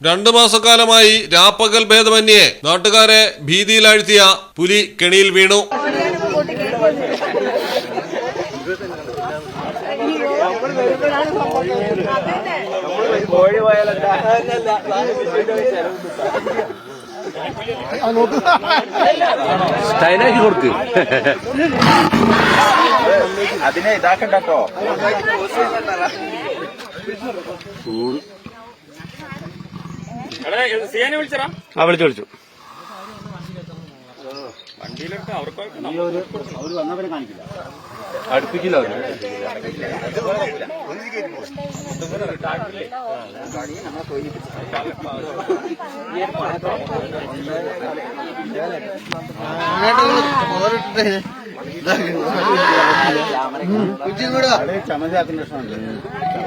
രണ്ടു മാസക്കാലമായി രാപ്പകൽ ഭേദമന്യേ നാട്ടുകാരെ ഭീതിയിലാഴ്ത്തിയ പുലി കെണിയിൽ വീണു. സ്റ്റൈലാക്കി കൊടുക്ക്. അതിനെ ഇതാക്കണ്ടോ ആ വിളിച്ചു വിളിച്ചു. അടുപ്പിക്കില്ല അവർ.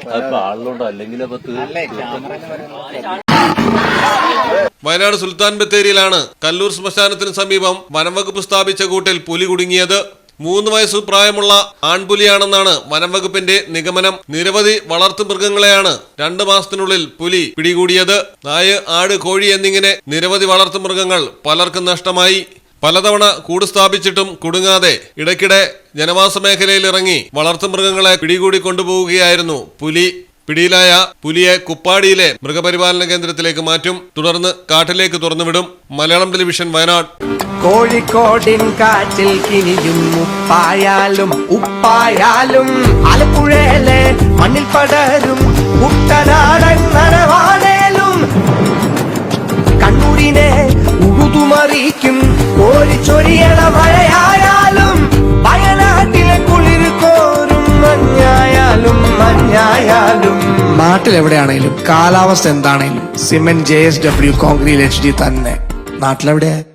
അതിപ്പോ ആളിലുണ്ടോ അല്ലെങ്കിൽ അപ്പൊ വയനാട് സുൽത്താൻ ബത്തേരിയിലാണ് കല്ലൂർ ശ്മശാനത്തിന് സമീപം വനംവകുപ്പ് സ്ഥാപിച്ച കൂട്ടിൽ പുലി കുടുങ്ങിയത്. മൂന്ന് വയസ്സ് പ്രായമുള്ള ആൺപുലിയാണെന്നാണ് വനംവകുപ്പിന്റെ നിഗമനം. നിരവധി വളർത്തു മൃഗങ്ങളെയാണ് രണ്ട് മാസത്തിനുള്ളിൽ പുലി പിടികൂടിയത്. നായ് ആട് കോഴി എന്നിങ്ങനെ നിരവധി വളർത്തു മൃഗങ്ങൾ പലർക്കും നഷ്ടമായി. പലതവണ കൂട് സ്ഥാപിച്ചിട്ടും കുടുങ്ങാതെ ഇടയ്ക്കിടെ ജനവാസ മേഖലയിൽ ഇറങ്ങി വളർത്തുമൃഗങ്ങളെ പിടികൂടി കൊണ്ടുപോവുകയായിരുന്നു പുലി. പിടിയിലായ പുലിയെ കുപ്പാടിയിലെ മൃഗപരിപാലന കേന്ദ്രത്തിലേക്ക് മാറ്റും. തുടർന്ന് കാട്ടിലേക്ക് തുറന്നുവിടും. മലയാളം ടെലിവിഷൻ വയനാട്. കോഴിക്കോടിൻ കാറ്റിൽ കിനിയും ഉപ്പായാലും ഉപ്പായാലും ആലപ്പുഴയിലെ മണ്ണിൽ പടരും കുട്ടനാടൻ നനവാടേലും കണ്ണൂരിനെ ഉഴുതുമറിയിക്കും കോരിച്ചൊരിയണ മഴയായാലും നാട്ടിലെവിടെയാണേലും കാലാവസ്ഥ എന്താണേലും cement J S W concrete H D തന്നെ. നാട്ടിലെവിടെയാ?